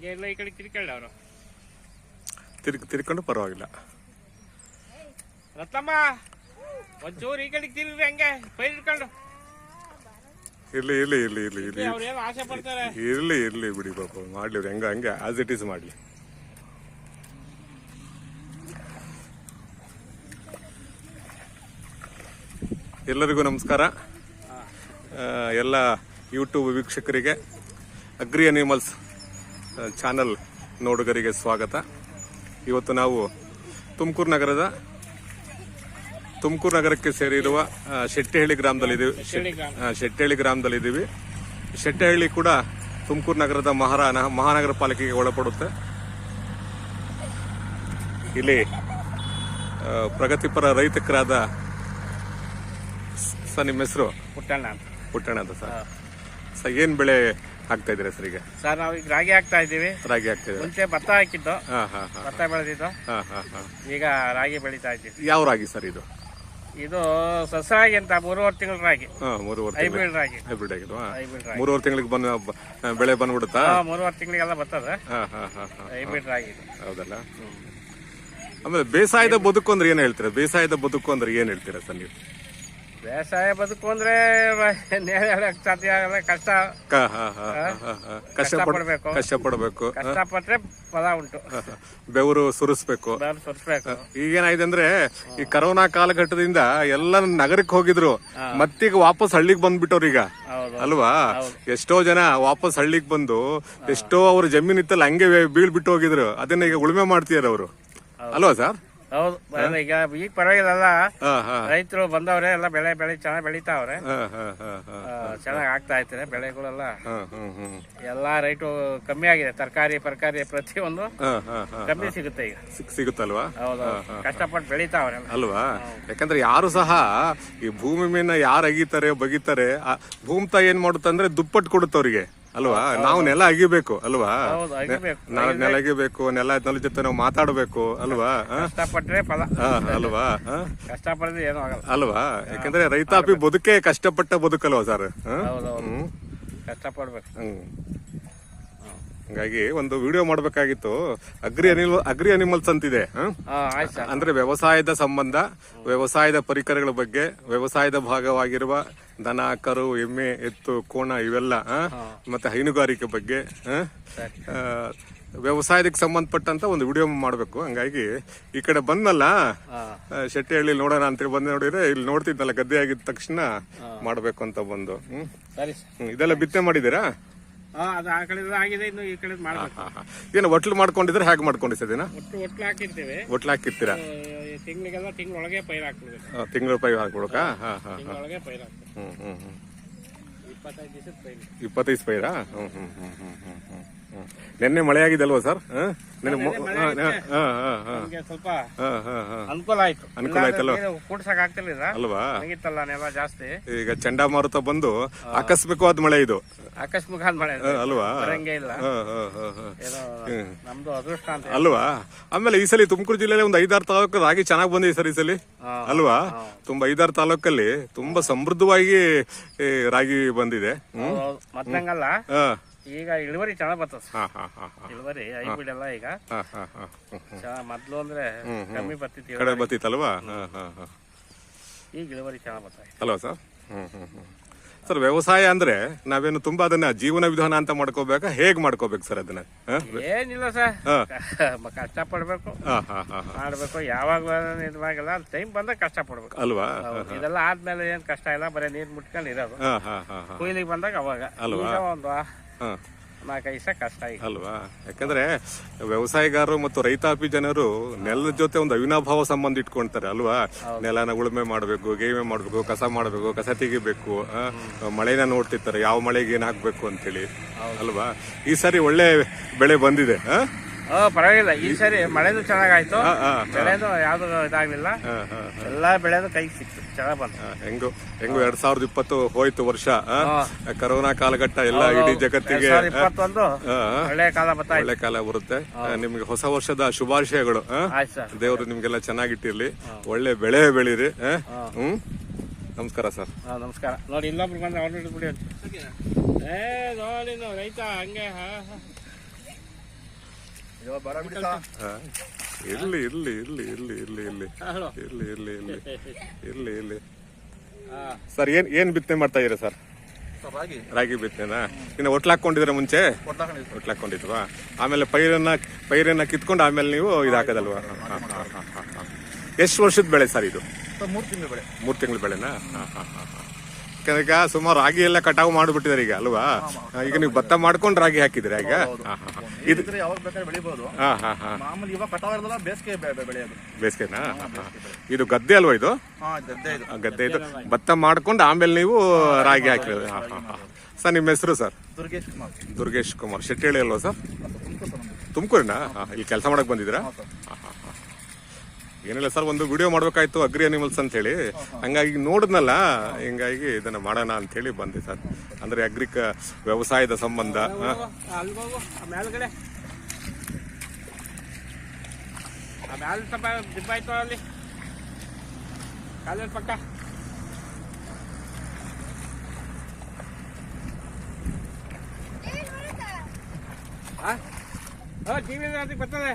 ಹಿಂಗೆ ಎಲ್ಲ ಈ ಕಡೆ ತಿರ್ಕೊಳ್ಳಿ ಅವರು. ತಿರ್ಕ ತಿರ್ಕೊಂಡು ಪರವಾಗಿಲ್ಲ. ರತ್ನಮ್ಮ ಒಂಚೂರು ಈ ಕಡೆ ತಿರ್ಗ್ರಿ ಹಂಗೆ ಪೈರ್ ಇಟ್ಕೊಂಡು ಇರ್ಲಿ ಇರ್ಲಿ ಇರ್ಲಿ ಇರ್ಲಿ ಇರ್ಲಿ. ಅವ್ರು ಏನು ಆಸೆ ಪಡ್ತಾರೆ? ಇರ್ಲಿ ಇರ್ಲಿ ಬಿಡಿ ಪಾಪ ಮಾಡ್ಲಿ ಅವ್ರು ಹೆಂಗ ಹಂಗೆ ಆಸ್ ಇಟ್ ಈಸ್ ಮಾಡ್ಲಿ. ಎಲ್ಲರಿಗೂ ನಮಸ್ಕಾರ. ಎಲ್ಲ ಯೂಟ್ಯೂಬ್ ವೀಕ್ಷಕರಿಗೆ ಅಗ್ರಿ ಅನಿಮಲ್ಸ್ ಚಾನಲ್ ನೋಡುಗರಿಗೆ ಸ್ವಾಗತ. ಇವತ್ತು ನಾವು ತುಮಕೂರು ನಗರದ ತುಮಕೂರು ನಗರಕ್ಕೆ ಸೇರಿರುವ ಶೆಟ್ಟಹಳ್ಳಿ ಗ್ರಾಮದಲ್ಲಿದ್ದೀವಿ. ಶೆಟ್ಟಿಹಳ್ಳಿ ಗ್ರಾಮದಲ್ಲಿದ್ದೀವಿ. ಶೆಟ್ಟಿಹಳ್ಳಿ ಕೂಡ ತುಮಕೂರು ನಗರದ ಮಹಾರಾ ಮಹಾನಗರ ಪಾಲಿಕೆಗೆ ಒಳಪಡುತ್ತೆ. ಇಲ್ಲಿ ಪ್ರಗತಿಪರ ರೈತಕರಾದ ಸರ್ ನಿಮ್ಮ ಹೆಸರು? ಪುಟ್ಟಣ್ಣ ಪುಟ್ಟಣ್ಣ ಅಂತ ಸರ್. ಸರ್ ಏನು ಬೆಳೆ ಹಾಕ್ತಾ ಇದ್ದೀರಾ ಸರ್ ಈಗ? ಸರ್ ನಾವು ಈಗ ರಾಗಿ ಹಾಕ್ತಾ ಇದ್ದೀವಿ. ರಾಗಿ ಹಾಕ್ತಾ ಇದ್ದೀರಾ? ಮುಂಚೆ ಭತ್ತ ಹಾಕಿದ್ದು. ಹಾ ಹಾ ಹಾ ಭತ್ತ ಬೆಳೆದಿದ್ದು. ಹಾ ಹಾ ಹಾ. ಈಗ ರಾಗಿ ಬೆಳೀತಾ ಇದ್ದೀವಿ. ಯಾವ ರಾಗಿ ಸರ್ ಇದು? ಇದು ಸಸರಾಗಿ ಅಂತ ಮೂರುವರೆ ತಿಂಗಳ ರಾಗಿ. ಹಾ ಮೂರುವರೆ ತಿಂಗಳು. ಹೈಬ್ರಿಡ್ ರಾಗಿ. ಹೈಬ್ರಿಡ್ ಆಗಿದ್ದು ಹೈಬ್ರಿಡ್ ರಾಗಿ. ಮೂರುವರೆ ತಿಂಗಳಿಗೆ ಬಂದ ಬ- ಬೆಳೆ ಬಂದ್ಬಿಡುತ್ತಾ? ಹಾ, ಮೂರುವರೆ ತಿಂಗಳಿಗೆಲ್ಲ ಬರ್ತದೆ. ಹಾ ಹಾ ಹಾ ಹಾ ಹೈಬ್ರಿಡ್ ರಾಗಿ ಇದು. ಹೌದಲ್ಲ? ಆಮೇಲೆ ಬೇಸಾಯದ ಬದುಕು ಅಂದ್ರೆ ಏನ್ ಹೇಳ್ತೀರಾ? ಬೇಸಾಯದ ಬದುಕು ಅಂದ್ರೆ ಏನ್ ಹೇಳ್ತೀರಾ ಸರ್ ನೀವು? ಬೇಸಾಯ ಬದುಕು ಅಂದ್ರೆ ಸಾಧ್ಯ ಆಗಲ್ಲ ಕಷ್ಟ. ಕಷ್ಟಪಡ್ಬೇಕು. ಕಷ್ಟಪಡ್ಬೇಕು ಕಷ್ಟಪಟ್ರೆ ಫಲ ಉಂಟು. ಬೆವರು ಸುರಿಸ್ಬೇಕು. ಸುರಿಸ್ಬೇಕು. ಈಗೇನಾಗಿದೆ ಅಂದ್ರೆ ಈ ಕರೋನಾ ಕಾಲಘಟ್ಟದಿಂದ ಎಲ್ಲ ನಗರಕ್ಕೆ ಹೋಗಿದ್ರು. ಮತ್ತೀಗ ವಾಪಸ್ ಹಳ್ಳಿಗೆ ಬಂದ್ಬಿಟ್ಟವ್ರು ಈಗ. ಅಲ್ವಾ? ಎಷ್ಟೋ ಜನ ವಾಪಸ್ ಹಳ್ಳಿಗೆ ಬಂದು ಎಷ್ಟೋ ಅವ್ರ ಜಮೀನ್ ಇತ್ತಲ್ಲ ಹಂಗೆ ಬೀಳ್ಬಿಟ್ಟು ಹೋಗಿದ್ರು. ಅದನ್ನ ಈಗ ಉಳುಮೆ ಮಾಡ್ತಿದಾರೆ ಅವರು. ಅಲ್ವಾ ಸರ್? ಹೌದು. ಈಗ ಈಗ ಪರವಾಗಿಲ್ಲ ರೈತರು ಬಂದವ್ರೆ ಎಲ್ಲ ಬೆಳೆ ಬೆಳೆ ಚೆನ್ನಾಗಿ ಬೆಳಿತಾವ್ರೆ. ಹಾ ಹಾ ಹಾ ಹಾ ಚೆನ್ನಾಗಿ ಆಗ್ತಾ ಐತೆ ಬೆಳೆಗಳೆಲ್ಲ ಎಲ್ಲಾ ರೈಟು ಕಮ್ಮಿ ಆಗಿದೆ. ತರಕಾರಿ ಪರಕಾರಿ ಪ್ರತಿಯೊಂದು ಕಮ್ಮಿ ಸಿಗುತ್ತೆ ಈಗ. ಸಿಗ್- ಸಿಗುತ್ತಲ್ವಾ? ಹೌದು ಕಷ್ಟಪಟ್ಟು ಬೆಳಿತಾವ್ರೆ ಅಲ್ವಾ? ಯಾಕಂದ್ರೆ ಯಾರು ಸಹ ಈ ಭೂಮಿ ಮೇನ ಯಾರು ಅಗಿತಾರೆ ಬಗಿತಾರೆ ಭೂಮಿ ತಾಯಿ ಏನ್ ಮಾಡುತ್ತಂದ್ರೆ ದುಪ್ಪಟ್ಟು ಕೊಡುತ್ತೆ ಅವ್ರಿಗೆ. ಅಲ್ವಾ? ನಾವು ನೆಲ ಅಗಿಬೇಕು ಅಲ್ವಾ? ಹೌದು ಅಗಿಬೇಕು ನಾವು ನೆಲ ಅಗಿಬೇಕು ನೆಲ ನೆಲ ಜೊತೆ ನಾವು ಮಾತಾಡಬೇಕು ಅಲ್ವಾ? ಕಷ್ಟಪಟ್ಟರೆ ಫಲ. ಆ, ಅಲ್ವಾ? ಕಷ್ಟಪಡದೆ ಏನೂ ಆಗಲ್ಲ. ಅಲ್ವಾ? ಯಾಕಂದ್ರೆ ರೈತಾಪಿ ಬದುಕೇ ಕಷ್ಟಪಟ್ಟ ಬದುಕಲ್ವಾ ಸರ್? ಹೌದು ಹೌದು ಹ್ಮ್. ಕಷ್ಟಪಡ್ಬೇಕು. ಹ್ಮ್. ಹಂಗಾಗಿ ಒಂದು ವಿಡಿಯೋ ಮಾಡ್ಬೇಕಾಗಿತ್ತು. ಅಗ್ರಿ ಅನಿಮಲ್ ಅಗ್ರಿ ಅನಿಮಲ್ಸ್ ಅಂತಿದೆ ಅಂದ್ರೆ ವ್ಯವಸಾಯದ ಸಂಬಂಧ ವ್ಯವಸಾಯದ ಪರಿಕರಗಳ ಬಗ್ಗೆ ವ್ಯವಸಾಯದ ಭಾಗವಾಗಿರುವ ದನ ಕರು ಎಮ್ಮೆ ಎತ್ತು ಕೋಣ ಇವೆಲ್ಲ? ಮತ್ತೆ ಹೈನುಗಾರಿಕೆ ಬಗ್ಗೆ ವ್ಯವಸಾಯದಕ್ಕೆ ಸಂಬಂಧಪಟ್ಟಂತ ಒಂದು ವಿಡಿಯೋ ಮಾಡಬೇಕು. ಹಂಗಾಗಿ ಈ ಕಡೆ ಬಂದ್ನಲ್ಲ ಶೆಟ್ಟಿಹಳ್ಳಿ ನೋಡೋಣ ಅಂತೇಳಿ ಬಂದ್ ನೋಡಿದ್ರೆ ಇಲ್ಲಿ ನೋಡ್ತಿದ್ನಲ್ಲ ಗದ್ದೆ ಆಗಿದ ತಕ್ಷಣ ಮಾಡ್ಬೇಕು ಅಂತ ಬಂದು ಇದೆಲ್ಲ ಬಿತ್ತನೆ ಮಾಡಿದ್ದೀರಾ? ಅದು ಆ ಆಗಿದೆ ಇನ್ನು ಈ ಮಾಡ್ಬೇಕು. ಏನು ಒಟ್ಲು ಮಾಡ್ಕೊಂಡಿದ್ರೆ ಹೇಗೆ ಮಾಡ್ಕೊಂಡಿದ್ದೀನ ಒಟ್ಟು ಒಟ್ಲು ಹಾಕಿರ್ತೀವಿ. ಹಾಕಿರ್ತೀರಾ? ತಿಂಗಳಿಗೆಲ್ಲ ತಿಂಗಳೊಳಗೆ ಪೈರ್ ಹಾಕ್ಬಿಡ್ಬೇಕು. ತಿಂಗಳ ರೂಪಾಯಿ ಹಾಕ್ಬಿಡಕ ಹಾಂ ಹಾಂ. ತಿಂಗಳೊಳಗೆ ಪೈರ್ ಹಾಕ್ಬೇಕು. ಹ್ಮ್ ಹ್ಮ್ ಹ್ಮ್. ಇಪ್ಪತ್ತೈದು ದಿವಸದ ಪೈರ್. ಇಪ್ಪತ್ತೈದು ಪೈರಾ? ಹ್ಮ್ ಹ್ಮ್ ಹ್ಮ್ ಹ್ಮ್ ಹ್ಮ್ ಹ್ಮ್. ನಿನ್ನೆ ಮಳೆ ಆಗಿದೆ ಅಲ್ವಾ ಸರ್ ನಿನ್ನೆ ಮೊ- ಹಾ, ಹಾ, ಹಾ, ಹಾ, ಹಾ, ಸ್ವಲ್ಪ ಹಾ, ಹಾ, ಹಾ. ಅನುಕೂಲ ಆಯ್ತು. ಅನುಕೂಲ ಆಯ್ತಲ್ಲ ಕೂಡ್ಸಕ್ ಆಗ್ತಿರ್ಲಿಲ್ಲ. ಅಲ್ವಾ? ಮುಗಿತ್ತಲ್ಲ ನೆಲ ಜಾಸ್ತಿ. ಈಗ ಚಂಡಮಾರುತ ಬಂದು ಆಕಸ್ಮಿಕವಾದ ಮಳೆ ಇದು. ಆಕಸ್ಮಿಕವಾದ ಮಳೆ ಅಲ್ವಾ? ಇಲ್ಲ. ನಮ್ದು ಅದೃಷ್ಟ ಅಂತ ಅಲ್ವಾ? ಆಮೇಲೆ ಈ ಸಲ ತುಮಕೂರು ಜಿಲ್ಲೆಯಲ್ಲಿ ಒಂದು ಐದಾರು ತಾಲೂಕು ರಾಗಿ ಚೆನ್ನಾಗಿ ಬಂದಿದೆ ಸರ್ ಈ ಸಲ. ಅಲ್ವಾ? ತುಂಬಾ ಐದಾರು ತಾಲೂಕಲ್ಲಿ ತುಂಬಾ ಸಮೃದ್ಧವಾಗಿ ರಾಗಿ ಬಂದಿದೆ. ಮತ್ತಂಗಲ್ಲ ಹಾ. ಈಗ ಇಳುವರಿ ಚೆನ್ನಾಗ್ ಬರ್ತದ ಹಾ ಹಾ ಹಾ ಹಾ. ಇಳುವರಿ ಹೈಬ್ರಿಡ್ ಎಲ್ಲ ಈಗ. ಚೆನ್ನಾಗ್ ಮೊದ್ಲು ಅಂದ್ರೆ ಕಮ್ಮಿ ಬರ್ತಿತ್ತು ಕಡೆ ಬರ್ತಿತ್ತಲ್ವಾ? ಹಾ ಹಾ ಹಾ. ಈಗ ಇಳುವರಿ ಚೆನ್ನಾಗ್ ಬರ್ತಾ ಇದೆ. ಅಲ್ವಾ ಸರ್? ಹ್ಮ್ ಹ್ಮ್ ಹ್ಮ್. ಸರ್ ವ್ಯವಸಾಯ ಅಂದ್ರೆ ನಾವೇನು ತುಂಬಾ ಅದನ್ನ ಜೀವನ ವಿಧಾನ ಅಂತ ಮಾಡ್ಕೋಬೇಕಾ? ಹೇಗ್ ಮಾಡ್ಕೋಬೇಕು ಸರ್ ಅದನ್ನ? ಹಾ? ಏನಿಲ್ಲ ಸರ್. ಹಾ. ಕಷ್ಟ ಪಡ್ಬೇಕು ಹಾ ಹಾ ಹಾ ಹಾ. ಮಾಡ್ಬೇಕು. ಯಾವಾಗ ಇದಾಗಲ್ಲ ಟೈಮ್ ಬಂದಾಗ ಕಷ್ಟ ಪಡ್ಬೇಕು ಅಲ್ವಾ ಹೌದು. ಇದೆಲ್ಲ ಆದ್ಮೇಲೆ ಏನ್ ಕಷ್ಟ ಇಲ್ಲ ಬರೀ ನೀರ್ ಮುಟ್ಕೊಂಡು ಇರೋದು. ಹಾ ಹಾ ಹಾ ಹಾ. ಕೊಯ್ಲಿಗೆ ಬಂದಾಗ ಅವಾಗ. ಅಲ್ವಾ? ಈಗ ಒಂದು ನಾಲ್ಕೈದು ಕಷ್ಟ ಈಗ. ಅಲ್ವಾ? ಯಾಕಂದ್ರೆ ವ್ಯವಸಾಯಗಾರರು ಮತ್ತು ರೈತಾಪಿ ಜನರು ನೆಲದ ಜೊತೆ ಒಂದು ಅವಿನಾಭಾವ ಸಂಬಂಧ ಇಟ್ಕೊಂತಾರೆ ಅಲ್ವಾ? ನೆಲನ ಉಳುಮೆ ಮಾಡಬೇಕು ಗೇಮೆ ಮಾಡಬೇಕು ಕಸ ಮಾಡಬೇಕು ಕಸ ತೆಗಿಬೇಕು ಮಳೆನ ನೋಡ್ತಿರ್ತಾರೆ ಯಾವ ಮಳೆಗೆ ಏನ್ ಹಾಕ್ಬೇಕು ಅಂತೇಳಿ. ಅಲ್ವಾ? ಈ ಸಾರಿ ಒಳ್ಳೆ ಬೆಳೆ ಬಂದಿದೆ? ಪರವಾಗಿಲ್ಲ. ಈ ಸರಿ ಮಳೆನೂ ಚೆನ್ನಾಗಾಯ್ತು. ಬೆಳೆದು ಯಾವ್ದು ಇದಾಗ್ಲಿಲ್ಲ. ಎಲ್ಲಾ ಬೆಳೆದು ಕೈಗೆ ಸಿಕ್ತು. ಹೆಂಗು ಹೆಂಗು ಎರಡ್ ಸಾವಿರದ ಇಪ್ಪತ್ತು ಹೋಯ್ತು ವರ್ಷ? ಕರೋನಾ ಕಾಲಘಟ್ಟ ಎಲ್ಲ ಇಡೀ ಜಗತ್ತಿಗೆ ಒಳ್ಳೆ ಕಾಲ ಒಳ್ಳೆ ಕಾಲ ಬರುತ್ತೆ. ನಿಮ್ಗೆ ಹೊಸ ವರ್ಷದ ಶುಭಾಶಯಗಳು ದೇವರು ನಿಮ್ಗೆಲ್ಲ ಚೆನ್ನಾಗಿಟ್ಟಿರ್ಲಿ. ಒಳ್ಳೆ ಬೆಳೆ ಬೆಳೀರಿ? ಹ್ಮ್? ನಮಸ್ಕಾರ ಸರ್. ನಮಸ್ಕಾರ. ನೋಡಿ ಇನ್ನೊಬ್ರು ಬಂದ್ರೆ ಅವ್ರು ಬಿಡಿ ಏ ನೋಡಿ ರೈತ ಹಂಗೆ ಹಾ, ಹಾ. ಇರ್ಲಿ ಇರ್ಲಿ ಇರ್ಲಿ ಇರ್ಲಿ ಇರ್ಲಿ ಇರ್ಲಿ. ಇರ್ಲಿ ಇರ್ಲಿ ಇರ್ಲಿ. ಇರ್ಲಿ ಇರ್ಲಿ. ಸರ್ ಏನ್ ಏನ್ ಬಿತ್ತನೆ ಮಾಡ್ತಾ ಇದೀರಾ ಸರ್? ರಾಗಿ. ರಾಗಿ ಬಿತ್ತನೆನಾ? ಇನ್ನು ಒಟ್ಲಾಕೊಂಡಿದ್ರ ಮುಂಚೆ? ಒಟ್ಲ ಒಟ್ಲಾಕೊಂಡಿದ್ವಾ ಆಮೇಲೆ ಪೈರನ್ನ ಪೈರನ್ನ ಕಿತ್ಕೊಂಡು ಆಮೇಲೆ ನೀವು ಇದು ಹಾಕೋದಲ್ವಾ? ಎಷ್ಟು ವರ್ಷದ ಬೆಳೆ ಸರ್ ಇದು? ಮೂರು ತಿಂಗಳು ಬೆಳೆ. ಮೂರು ತಿಂಗಳ ಬೆಳೆನಾ? ಹಾ, ಹಾ, ಹಾ. ಯಾಕಂದ್ರೆ ಸುಮಾರು ರಾಗಿ ಎಲ್ಲ ಕಟಾವು ಮಾಡಿಬಿಟ್ಟಿದ್ದಾರೆ ಈಗ ಅಲ್ವಾ? ಈಗ ನೀವು ಭತ್ತ ಮಾಡ್ಕೊಂಡು ರಾಗಿ ಹಾಕಿದ್ರೆ ಈಗ. ಇದು ಯಾವಾಗ ಬೇಕಾದ್ರೆ ಬೆಳಿಬಹುದು ಮಾಮೂಲಿ ಇವಾಗ ಕಟಾವ್ ಬೇಸಿಗೆ ಬೆಳೆಯೋದು. ಬೇಸಿಗೆನಾ. ಇದು ಗದ್ದೆ ಅಲ್ವಾ ಇದು? ಗದ್ದೆ ಇದು. ಭತ್ತ ಮಾಡ್ಕೊಂಡು ಆಮೇಲೆ ನೀವು ರಾಗಿ ಹಾಕಿರೋದು. ಹಾ ಹಾ ಹಾ. ಸರ್ ನಿಮ್ಮ ಹೆಸರು ಸರ್? ದುರ್ಗೇಶ್ ಕುಮಾರ್. ದುರ್ಗೇಶ್ ಕುಮಾರ್. ಶೆಟ್ಟಿಹಳ್ಳಿ ಅಲ್ವಾ ಸರ್? ತುಮಕೂರಿನ? ಇಲ್ಲಿ ಕೆಲಸ ಮಾಡಕ್ ಬಂದಿದ್ದೀರಾ? ಹಾ, ಹಾ. ಏನಿಲ್ಲ ಸರ್ ಒಂದು ವಿಡಿಯೋ ಮಾಡ್ಬೇಕಾಯ್ತು ಅಗ್ರಿ ಅನಿಮಲ್ಸ್ ಅಂತ ಹೇಳಿ ಹಂಗಾಗಿ ನೋಡಿದ್ನಲ್ಲ ಹಿಂಗಾಗಿ ಇದನ್ನ ಮಾಡೋಣ ಅಂತ ಹೇಳಿ ಬಂದೆ ಸರ್. ಅಂದ್ರೆ ಅಗ್ರಿಕ ವ್ಯವಸಾಯದ ಸಂಬಂಧ ಹಾ. ಅಲ್ಲಿ ಹೋಗು ಆ ಮೇಲ್ಗಡೆ ಆ ಮ್ಯಾಲ ಸ್ವಲ್ಪ ದಿಬ್ಬ ಆಯ್ತು ಅಲ್ಲಿ ಕಾಲೇಜ್ ಪಕ್ಕ ಹಾ ಟಿವಿ ಅದಕ್ಕೆ ಬರ್ತದೆ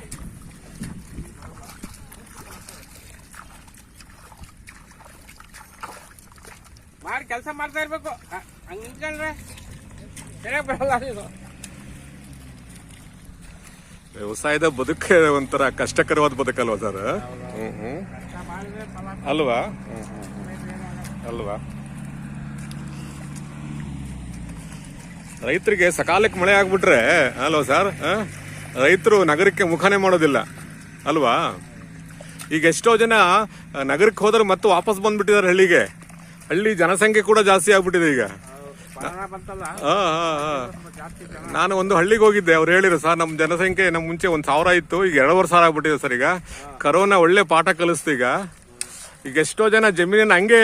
ಮಾಡಿ ಕೆಲಸ ಮಾಡ್ತಾ ಇರ್ಬೇಕು. ಹಂಗೆ ನಿಂತ್ಕೊಂಡ್ರೆ ಸರಿಯಾಗಿ ಬರಲ್ಲ ಇದು. ವ್ಯವಸಾಯದ ಬದುಕೆ ಒಂಥರ ಕಷ್ಟಕರವಾದ ಬದುಕಲ್ವಾ ಸರ್? ಅಲ್ವಾ. ಅಲ್ವಾ? ರೈತರಿಗೆ ಸಕಾಲಕ್ಕೆ ಮಳೆ ಆಗ್ಬಿಟ್ರೆ ಅಲ್ವಾ ಸರ್? ರೈತರು ನಗರಕ್ಕೆ ಮುಖಾನೇ ಮಾಡೋದಿಲ್ಲ. ಅಲ್ವಾ? ಈಗ ಎಷ್ಟೋ ಜನ ನಗರಕ್ಕೆ ಹೋದ್ರೆ ಮತ್ತೆ ವಾಪಸ್ ಬಂದ್ಬಿಟ್ಟಿದ್ದಾರೆ ಹಳ್ಳಿಗೆ. ಹಳ್ಳಿ ಜನಸಂಖ್ಯೆ ಕೂಡ ಜಾಸ್ತಿ ಆಗ್ಬಿಟ್ಟಿದೆ ಈಗ. ನಾನು ಒಂದು ಹಳ್ಳಿಗೆ ಹೋಗಿದ್ದೆ. ಅವ್ರು ಹೇಳಿದ್ರು ಸರ್ ನಮ್ಮ ಜನಸಂಖ್ಯೆ ನಮ್ಮ ಮುಂಚೆ ಒಂದ್ ಸಾವಿರ ಇತ್ತು ಈಗ ಎರಡೂವರೆ ಸಾವಿರ ಆಗ್ಬಿಟ್ಟಿದೆ ಸರ್ ಈಗ. ಕರೋನಾ ಒಳ್ಳೆ ಪಾಠ ಕಲಿಸ್ತು ಈಗ. ಈಗ ಎಷ್ಟೋ ಜನ ಜಮೀನನ್ನ ಹಂಗೆ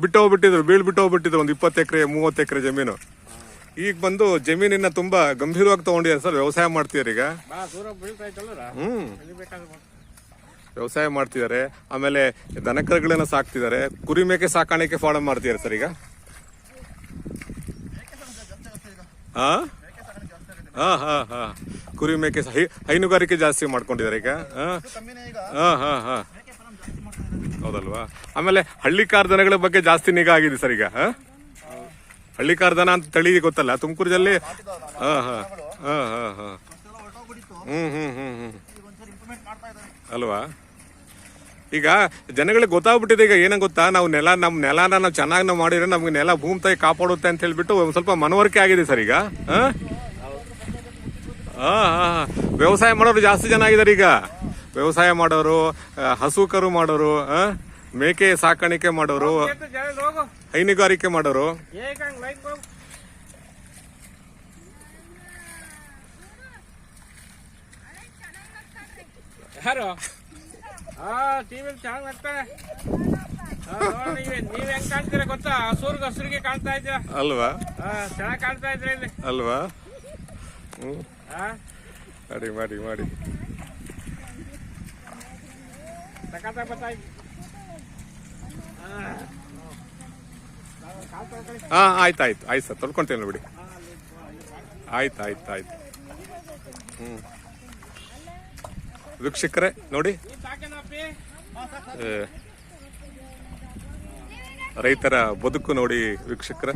ಬಿಟ್ಟು ಹೋಗ್ಬಿಟ್ಟಿದ್ರು ಬೀಳ್ ಬಿಟ್ಟು ಹೋಗ್ಬಿಟ್ಟಿದ್ರು ಒಂದು ಇಪ್ಪತ್ತು ಎಕರೆ ಮೂವತ್ತು ಎಕರೆ ಜಮೀನು. ಈಗ ಬಂದು ಜಮೀನಿನ ತುಂಬಾ ಗಂಭೀರವಾಗಿ ತಗೊಂಡಿದ್ದಾರೆ ಸರ್ ವ್ಯವಸಾಯ ಮಾಡ್ತಿದ್ದಾರೆ ಈಗ. ಹ್ಮ್. ವ್ಯವಸಾಯ ಮಾಡ್ತಿದ್ದಾರೆ. ಆಮೇಲೆ ದನಕರುಗಳನ್ನ ಸಾಕ್ತಿದ್ದಾರೆ. ಕುರಿ ಮೇಕೆ ಸಾಕಾಣಿಕೆ ಫಾಲೋ ಮಾಡ್ತಿದ್ದಾರೆ ಸರ್ ಈಗ. ಹಾಂ ಹಾ ಹಾ ಹಾ ಕುರಿ ಮೇಕೆ ಹೈನುಗಾರಿಕೆ ಜಾಸ್ತಿ ಮಾಡ್ಕೊಂಡಿದ್ದಾರೆ ಈಗ. ಹಾಂ ಹಾಂ ಹಾ ಹಾ ಹಾ ಹೌದಲ್ವಾ? ಆಮೇಲೆ ಹಳ್ಳಿ ದನಗಳ ಬಗ್ಗೆ ಜಾಸ್ತಿ ನಿಗಾ ಆಗಿದೆ ಸರ್ ಈಗ. ಆ? ಹಳ್ಳಿಕಾರ್ ದನ ಅಂತ ತಳಿ ಗೊತ್ತಲ್ಲ? ತುಮಕೂರು ಜಿಲ್ಲೆ ಹಾ ಹಾ ಹಾ ಹಾ ಹಾ ಹ್ಞೂ ಇಂಪ್ರೂವ್ಮೆಂಟ್ ಮಾಡ್ತಾ ಇದ್ದಾರೆ ಅಲ್ವಾ? ಈಗ ಜನಗಳಿಗೆ ಗೊತ್ತಾಗ್ಬಿಟ್ಟಿದೆ ಈಗ ಏನೋ ಗೊತ್ತಾ? ನಾವು ನೆಲ ನಮ್ಮ ನೆಲನ ನಾವು ಚೆನ್ನಾಗಿ ನಾವು ಮಾಡಿದ್ರೆ ನಮ್ಗೆ ನೆಲ ಭೂಮಿ ತಾಯಿ ಕಾಪಾಡುತ್ತೆ ಅಂತ ಹೇಳ್ಬಿಟ್ಟು ಒಂದು ಸ್ವಲ್ಪ ಮನವರಿಕೆ ಆಗಿದೆ ಸರ್ ಈಗ. ವ್ಯವಸಾಯ ಮಾಡೋರು ಜಾಸ್ತಿ ಜನ ಆಗಿದ್ದಾರೆ ಈಗ. ವ್ಯವಸಾಯ ಮಾಡೋರು ಹಸು ಕರು ಮಾಡೋರು? ಮೇಕೆ ಸಾಕಾಣಿಕೆ ಮಾಡೋರು, ಹೈನುಗಾರಿಕೆ ಮಾಡೋರು. ಯಾರು? ಆ ಟಿವಿಲಿ ಚೆನ್ನಾಗಿ ನೋಡಿ, ನೀವ್ ನೀವ್ ಹೆಂಗ್ ಕಾಣ್ತೀರಾ ಗೊತ್ತಾ? ಹಸೂರ್ಗ ಹಸುರಿಗೆ ಕಾಣ್ತಾ ಇದ್ದೀರಾ ಅಲ್ವಾ? ಚೆನ್ನಾಗಿ ಕಾಣ್ತಾ ಇದ್ರ ಇಲ್ಲಿ. ಅಲ್ವಾ? ಹ್ಮ್. ಮಾಡಿ ಮಾಡಿ ಮಾಡಿ. ಸಖತ್ತ ಬರ್ತಾ ಹಾ ಆಯ್ತು ಆಯ್ತು ಆಯ್ತು ಸರ್. ತೊಳ್ಕೊಂತೇನೆ ಬಿಡಿ. ಆಯ್ತು ಆಯ್ತು ಆಯ್ತು. ಹ್ಮ್. ವೀಕ್ಷಕರೇ, ನೋಡಿ. ರೈತರ ಬದುಕು ನೋಡಿ ವೀಕ್ಷಕರೇ.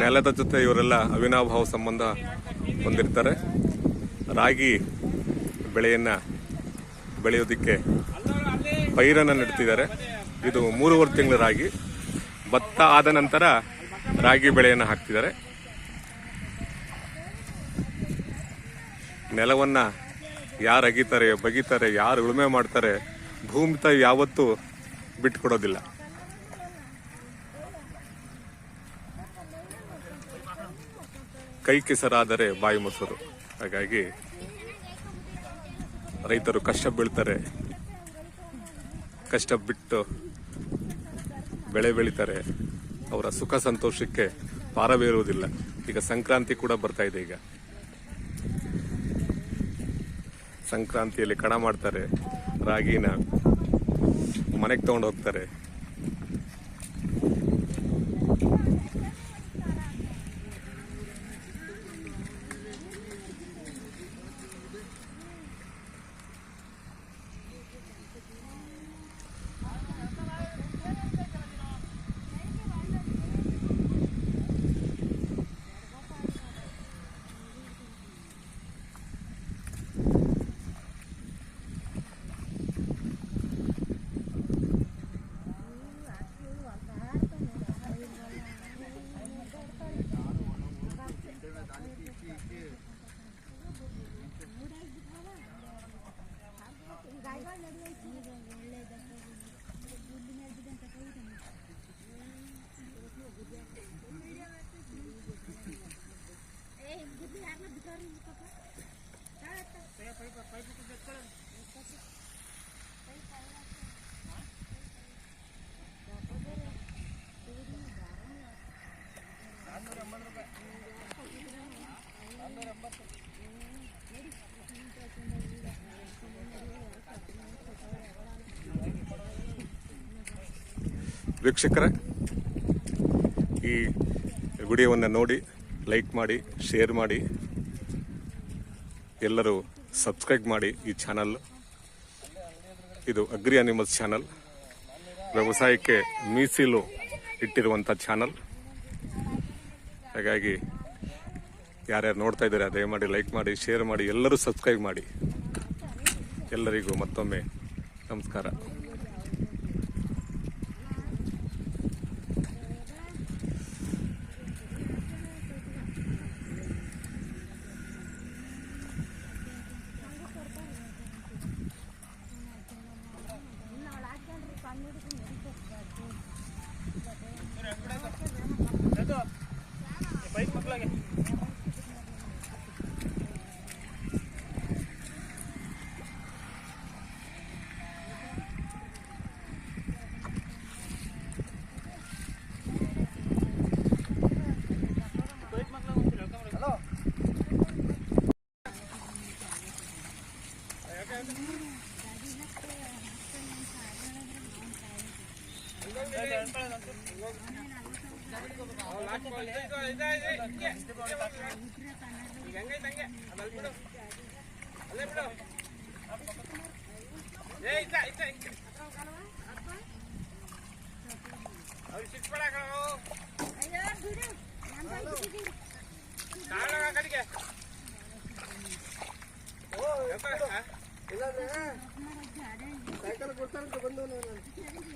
ನೆಲದ ಜೊತೆ ಇವರೆಲ್ಲ ಅವಿನಾಭಾವ ಸಂಬಂಧ ಹೊಂದಿರ್ತಾರೆ. ರಾಗಿ ಬೆಳೆಯನ್ನ ಬೆಳೆಯೋದಿಕ್ಕೆ ಪೈರನ್ನ ನೆಡ್ತಿದ್ದಾರೆ. ಇದು ಮೂರುವರೆ ತಿಂಗಳ ರಾಗಿ. ಭತ್ತ ಆದ ನಂತರ ರಾಗಿ ಬೆಳೆಯನ್ನು ಹಾಕ್ತಿದ್ದಾರೆ. ನೆಲವನ್ನ ಯಾರು ಅಗಿತಾರೆ, ಬಗಿತಾರೆ, ಯಾರು ಉಳುಮೆ ಮಾಡ್ತಾರೆ, ಭೂಮಿ ತಾಯಿ ಯಾವತ್ತೂ ಬಿಟ್ಕೊಡೋದಿಲ್ಲ. ಕೈ ಕೆಸರಾದರೆ ಬಾಯಿ ಮೊಸರು. ಹಾಗಾಗಿ ರೈತರು ಕಷ್ಟ ಬೀಳ್ತಾರೆ, ಕಷ್ಟ ಬಿಟ್ಟು ಬೆಳೆ ಬೆಳೀತಾರೆ, ಅವರ ಸುಖ ಸಂತೋಷಕ್ಕೆ ಪಾರವೇರುವುದಿಲ್ಲ. ಈಗ ಸಂಕ್ರಾಂತಿ ಕೂಡ ಬರ್ತಾ ಇದೆ ಈಗ. ಸಂಕ್ರಾಂತಿಯಲ್ಲಿ ಕಡ ಮಾಡ್ತಾರೆ ರಾಗಿನ ಮನೆಗೆ ತಗೊಂಡು ಹೋಗ್ತಾರೆ. ವೀಕ್ಷಕರೇ, ಈ ವಿಡಿಯೋವನ್ನು ನೋಡಿ, ಲೈಕ್ ಮಾಡಿ, ಶೇರ್ ಮಾಡಿ, ಎಲ್ಲರೂ ಸಬ್ಸ್ಕ್ರೈಬ್ ಮಾಡಿ ಈ ಚಾನಲ್. ಇದು ಅಗ್ರಿ ಅನಿಮಲ್ಸ್ ಚಾನಲ್. ವ್ಯವಸಾಯಕ್ಕೆ ಮೀಸಲು ಇಟ್ಟಿರುವಂಥ ಚಾನಲ್. ಹಾಗಾಗಿ ಯಾರ್ಯಾರು ನೋಡ್ತಾ ಇದ್ದಾರೆ ಅದೇ ಮಾಡಿ ಲೈಕ್ ಮಾಡಿ, ಶೇರ್ ಮಾಡಿ, ಎಲ್ಲರೂ ಸಬ್ಸ್ಕ್ರೈಬ್ ಮಾಡಿ. ಎಲ್ಲರಿಗೂ ಮತ್ತೊಮ್ಮೆ ನಮಸ್ಕಾರ. ಕಡೆಗೆ ಸೈಕಲ್ ಕೊಡ್ತಾರಂತ ಬಂದು ನಾನು.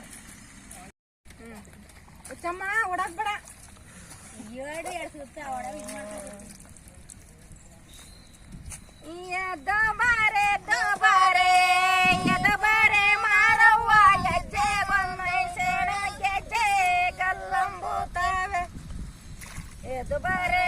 ಚಮ್ಮ ಹೊಡಕ್ ಬೇಡ ಎರಡು ಎರಡು ಸುತ್ತೆ ಹೊಡವ ಇದು ಮಾಡ್ಕೊಂಡು ಎದ್ದ ಬಾರೆ ಎದ್ದ ಬಾರೆ ಎದ್ದ ಬಾರೆ ಮಾರವ್ವ ಹೆಜ್ಜೆ ಬೊಮ್ಮೈ ಸೇರ ಗೆಜ್ಜೆ ಕಲ್ಲಂಬೂತಾವೆ ಎದ್ದು ಬಾರೆ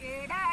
Get out.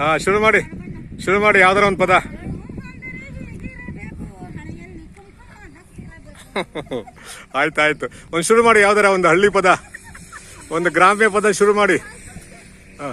ಹಾ, ಶುರು ಮಾಡಿ. ಶುರು ಮಾಡಿ ಯಾವ್ದಾರ ಒಂದು ಪದ. ಆಯ್ತಾಯ್ತು. ಒಂದು ಶುರು ಮಾಡಿ ಯಾವ್ದಾರ ಒಂದು ಹಳ್ಳಿ ಪದ. ಒಂದು ಗ್ರಾಮ್ಯ ಪದ ಶುರು ಮಾಡಿ. ಹಾ.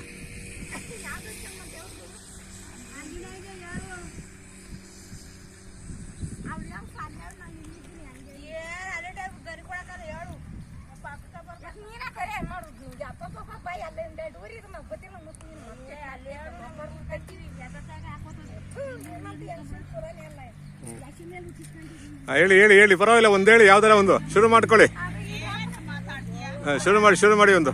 ಹೇಳಿ ಹೇಳಿ ಹೇಳಿ ಪರವಾಗಿಲ್ಲ ಒಂದು ಹೇಳಿ ಯಾವ್ದಾರ ಒಂದು. ಶುರು ಮಾಡ್ಕೊಳ್ಳಿ. ಹಾ, ಶುರು ಮಾಡಿ ಶುರು ಮಾಡಿ ಒಂದು.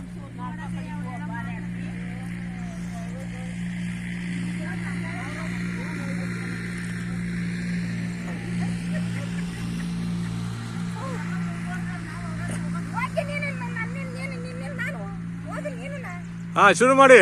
ಹಾ ಶುರು ಮಾಡಿ.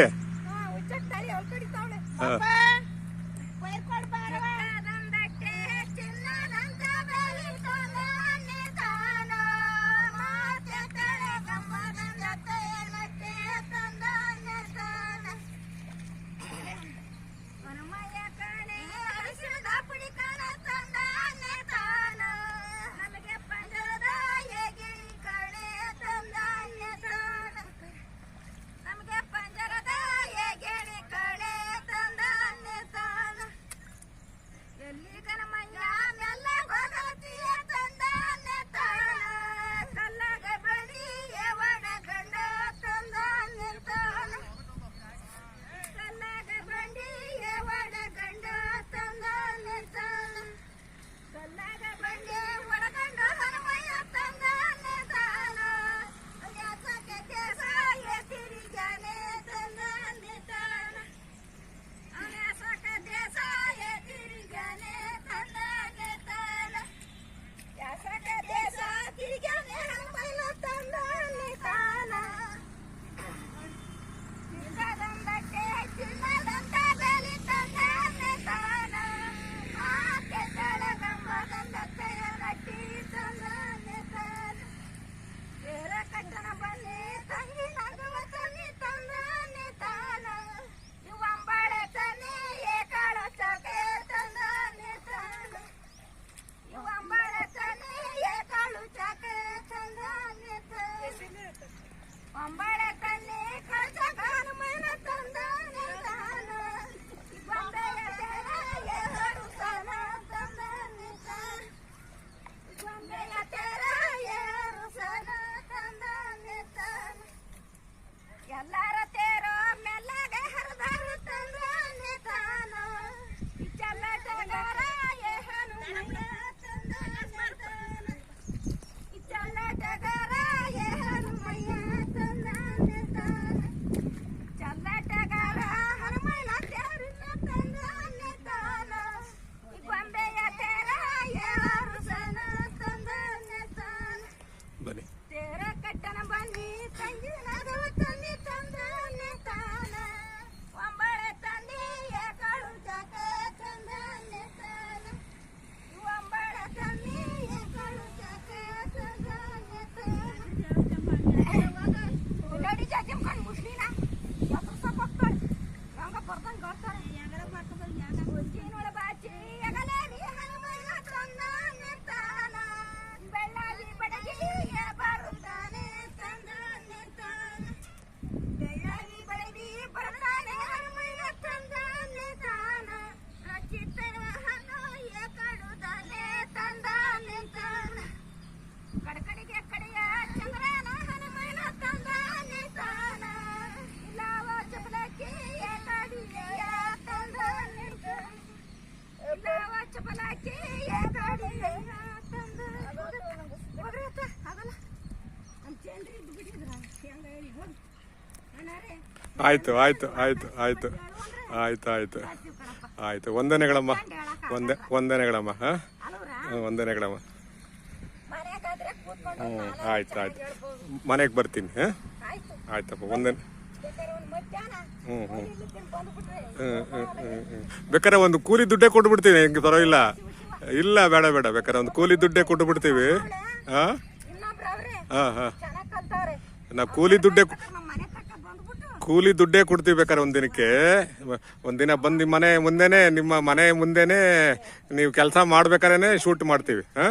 ಆಯ್ತು ಆಯ್ತು ಆಯ್ತು ಆಯ್ತು. ಆಯ್ತು ಆಯ್ತು. ಆಯ್ತು. ವಂದನೆಗಳಮ್ಮ. ಒಂದೇ ವಂದನೆಗಳಮ್ಮ, ಹಾಂ? ವಂದನೆಗಳಮ್ಮ. ಹ್ಞೂ ಆಯ್ತು ಆಯ್ತು. ಮನೆಗೆ ಬರ್ತೀನಿ, ಹಾಂ? ಆಯ್ತು ಆಯ್ತಪ್ಪ, ವಂದನೆ. ಹ್ಞೂ ಹ್ಞೂ ಹ್ಞೂ ಹ್ಞೂ ಹ್ಞೂ. ಬೇಕಾದ್ರೆ ಒಂದು ಕೂಲಿ ದುಡ್ಡೇ ಕೊಟ್ಬಿಡ್ತೀನಿ ಹಿಂಗೆ ಪರವಾಗಿಲ್ಲ. ಇಲ್ಲ, ಬೇಡ ಬೇಡ. ಬೇಕಾದ್ರೆ ಒಂದು ಕೂಲಿ ದುಡ್ಡೇ ಕೊಟ್ಬಿಡ್ತೀವಿ. ಬಿಡ್ತೀವಿ ಹಾಂ? ಹಾಂ ಹಾಂ. ಹಾ ಚೆನ್ನಾಗ್ ಕಲ್ತವ್ರೆ ನಾ ಕೂಲಿ ದುಡ್ಡೇ ನಮ್ಮ ಮನೆ ತಕ್ಕ ಬಂದ್ಬಿಟ್ಟು ಕೂಲಿ ದುಡ್ಡೇ ಕೊಡ್ತೀವಿ ಬೇಕಾದ್ರೆ ಒಂದಿನಕ್ಕೆ ಒಂದಿನ ಬಂದು ಮನೆ ಮುಂದೆನೆ, ನಿಮ್ಮ ಮನೆ ಮುಂದೆನೆ ನೀವು ಕೆಲಸ ಮಾಡ್ಬೇಕಾರೇನೆ ಶೂಟ್ ಮಾಡ್ತೀವಿ, ಹಾ?